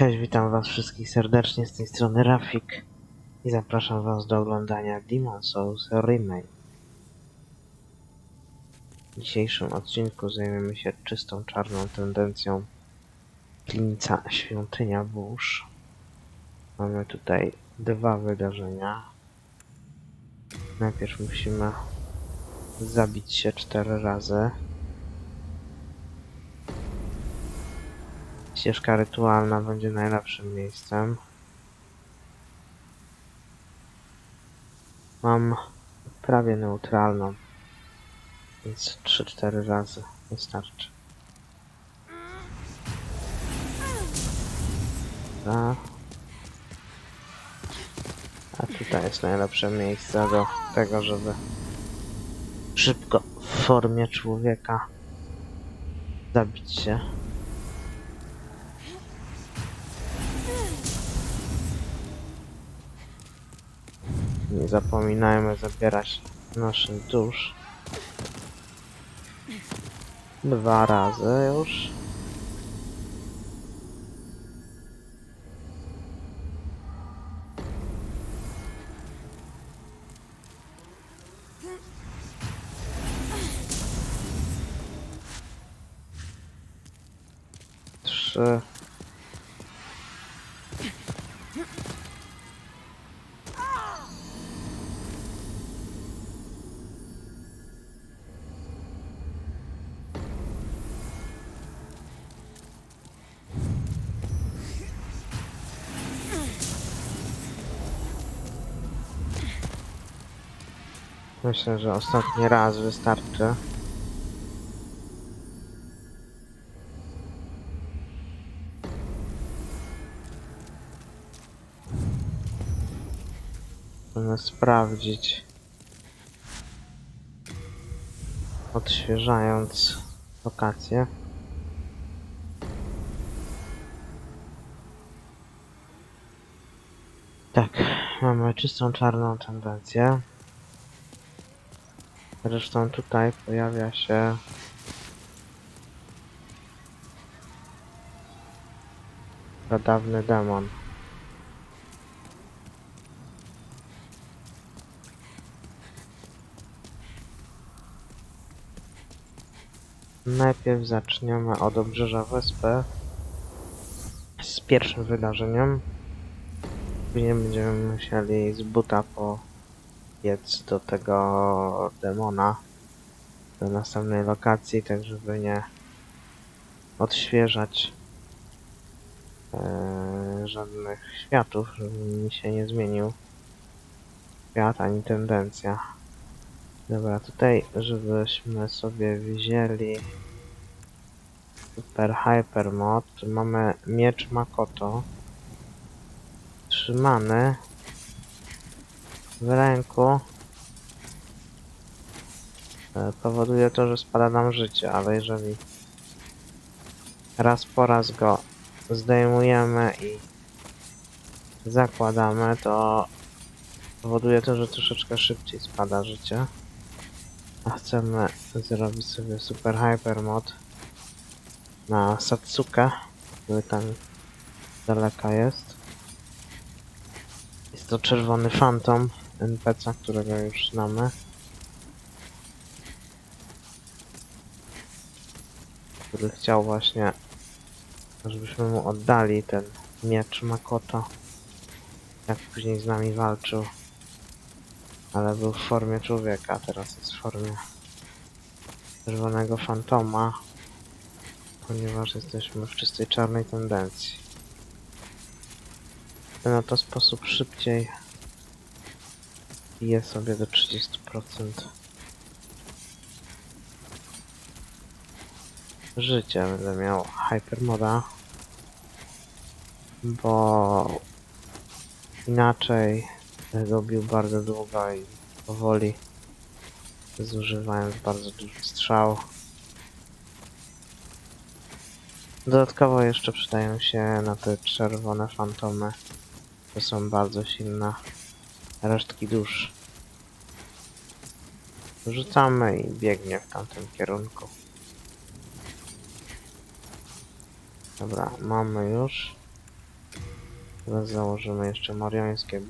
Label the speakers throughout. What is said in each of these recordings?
Speaker 1: Cześć, witam was wszystkich serdecznie z tej strony Rafik i zapraszam was do oglądania Demon Souls Remake. W dzisiejszym odcinku zajmiemy się czystą czarną tendencją Klinica Świątynia Burz. Mamy tutaj dwa wydarzenia. Najpierw musimy zabić się cztery razy. Ścieżka rytualna będzie najlepszym miejscem. Mam prawie neutralną, więc 3-4 razy wystarczy. A, a tutaj jest najlepsze miejsce do tego, żeby szybko w formie człowieka zabić się. Nie zapominajmy zabierać naszych dusz. Dwa razy już. Trzy. Myślę, że ostatni raz wystarczy. Chcemy sprawdzić. Odświeżając lokację. Tak, mamy czystą czarną tendencję. Zresztą tutaj pojawia się pradawny demon. Najpierw zaczniemy od obrzeża wyspy z pierwszym wydarzeniem. Później będziemy musieli z buta po biec do tego demona do następnej lokacji, tak żeby nie odświeżać e, żadnych światów, żeby mi się nie zmienił świat ani tendencja. Dobra, tutaj żebyśmy sobie wzięli super hyper mod, mamy miecz Makoto trzymany w ręku e, powoduje to, że spada nam życie, ale jeżeli raz po raz go zdejmujemy i zakładamy, to powoduje to, że troszeczkę szybciej spada życie. A chcemy zrobić sobie super hyper mod na Satsukę, który tam daleka jest. Jest to czerwony fantom NPC, którego już znamy. Który chciał właśnie, żebyśmy mu oddali ten miecz Makoto. Jak później z nami walczył. Ale był w formie człowieka, teraz jest w formie czerwonego fantoma. Ponieważ jesteśmy w czystej czarnej tendencji. W ten oto sposób szybciej bije sobie do 30%. Życia będę miał hypermoda, bo inaczej będę bił bardzo długo i powoli, zużywając bardzo dużo strzał. Dodatkowo jeszcze przydają się na te czerwone fantomy, to są bardzo silne resztki dusz. Rzucamy i biegnie w tamtym kierunku. Dobra, mamy już. Teraz założymy jeszcze mariańskie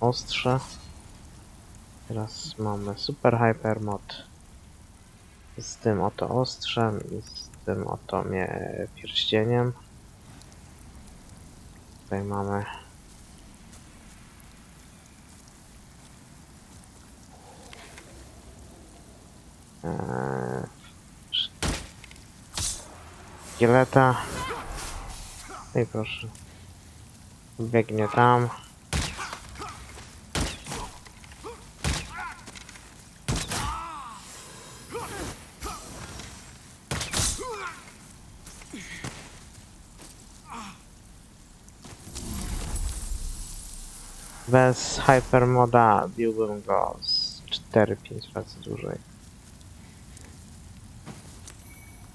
Speaker 1: ostrze. Teraz mamy super hyper mod z tym oto ostrzem i z tym oto pierścieniem. Tutaj mamy Eee, Szkieleta. No i proszę. Biegnie tam. Bez hypermoda biłbym go z 4-5 razy dłużej.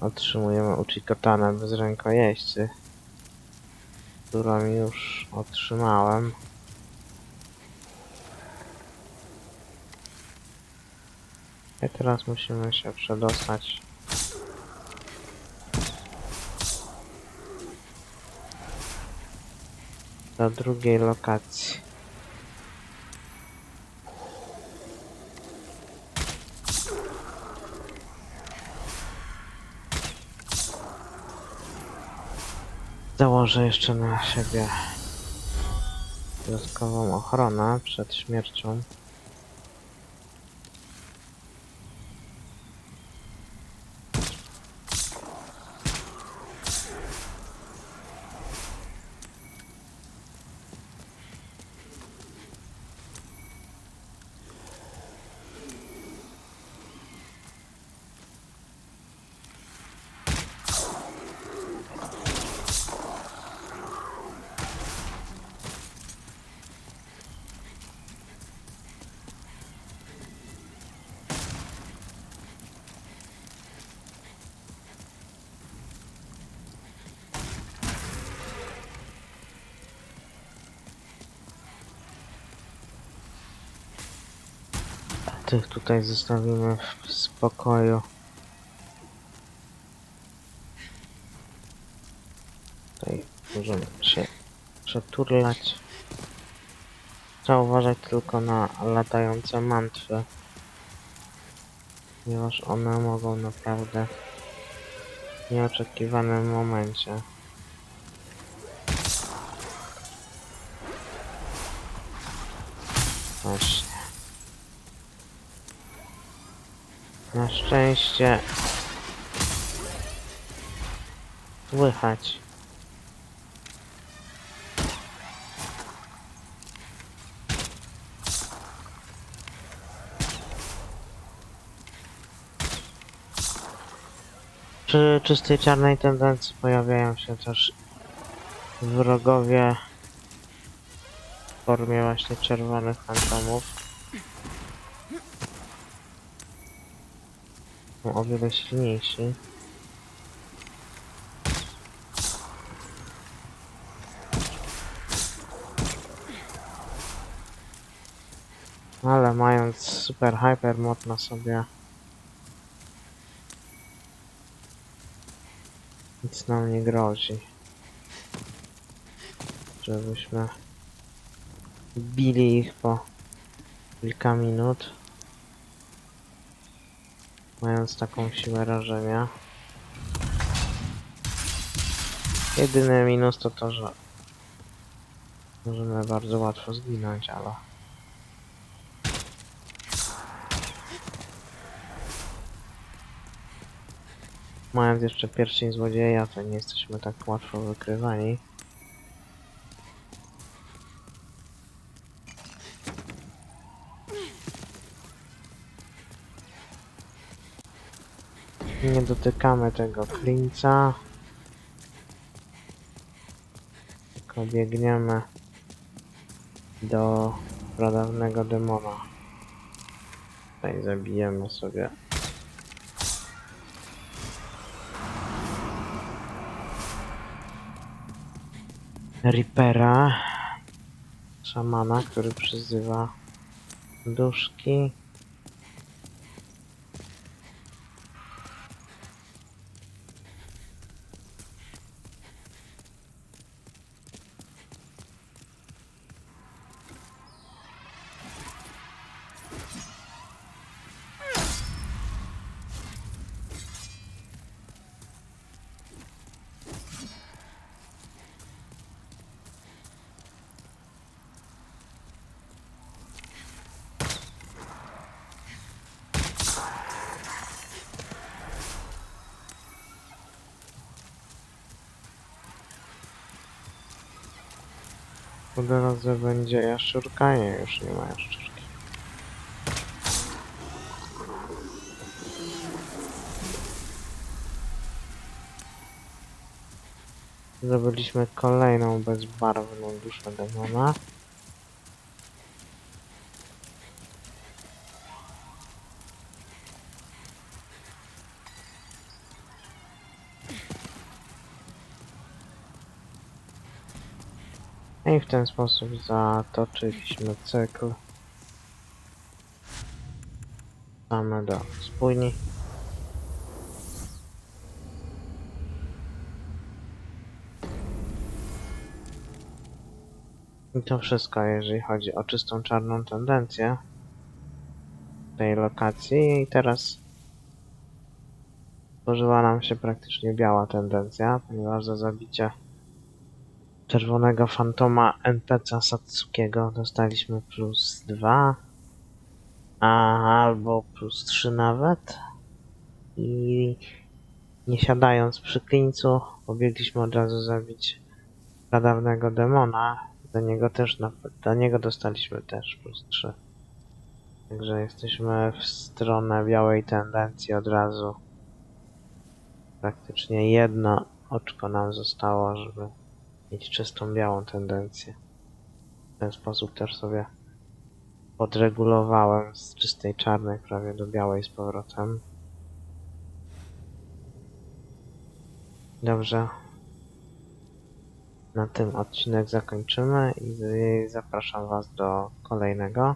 Speaker 1: Otrzymujemy Uchikotanę bez rękojeźdźcy, którą już otrzymałem. I teraz musimy się przedostać do drugiej lokacji. Założę jeszcze na siebie dodatkową ochronę przed śmiercią. Tych tutaj zostawimy w spokoju. Tutaj możemy się przeturlać. Trzeba uważać tylko na latające mantwy. Ponieważ one mogą naprawdę w nieoczekiwanym momencie Właśnie. Na szczęście słychać. Przy czystej czarnej tendencji pojawiają się też wrogowie w formie właśnie czerwonych fantomów. Są o wiele silniejsi. Ale mając super hyper mod na sobie nic nam nie grozi. Żebyśmy bili ich po kilka minut. Mając taką siłę rażenia. Jedyny minus to to, że możemy bardzo łatwo zginąć, ale mając jeszcze pierścień złodzieja, to nie jesteśmy tak łatwo wykrywani. Nie dotykamy tego klinca. Tylko biegniemy do pradawnego demona. Tutaj zabijemy sobie Reapera, szamana, który przyzywa duszki. Drodze będzie jaszczurka? Nie, już nie ma jaszczurki. Zdobyliśmy kolejną bezbarwną duszę demona. I w ten sposób zatoczyliśmy cykl. Mamy do spójni. I to wszystko, jeżeli chodzi o czystą czarną tendencję tej lokacji. I teraz tworzyła nam się praktycznie biała tendencja, ponieważ za zabicie czerwonego fantoma NPC Satsukiego dostaliśmy plus 2, a albo plus 3 nawet. I nie siadając przy klińcu, pobiegliśmy od razu zabić pradawnego demona. Do niego też do niego dostaliśmy też plus 3. Także jesteśmy w stronę białej tendencji od razu. Praktycznie jedno oczko nam zostało, żeby mieć czystą białą tendencję. W ten sposób też sobie podregulowałem z czystej czarnej prawie do białej z powrotem. Dobrze. Na tym odcinek zakończymy i zapraszam Was do kolejnego.